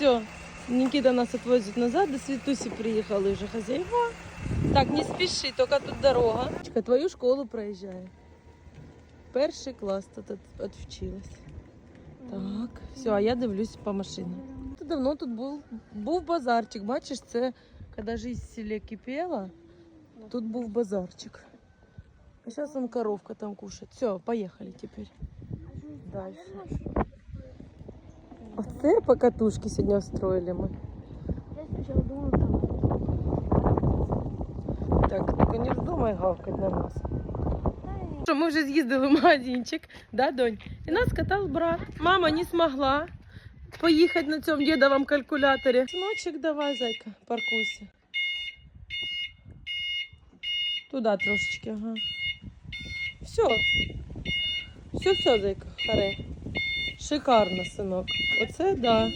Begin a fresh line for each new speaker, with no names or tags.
Все, Никита нас отвозит назад, до Святуси приехали уже хозяева. Так, не спеши, только тут дорога. Чекай, Твою школу проезжаю. Перший клас тут от- отвчилась. Так, все, а я дивлюсь по машинам. Тут давно тут був, був базарчик. Бачиш, це коли життя в селі кипіла, тут був базарчик. А зараз он коровка там кушает. Все, поїхали тепер. Дальше. Оце покатушки сьогодні устроїли ми.
Я спочатку думала, там.
Так, тільки не вздумай гавкати на нас. Що, ми вже з'їздили в магазинчик, да, донь? І нас катав брат. Мама не змогла поїхати на цьому дідовому калькуляторі. Синочок, давай, зайка, паркуйся. Туди трошечки, ага. Все. Все, все, зайка, харе. Шикарно, синок. Оце да.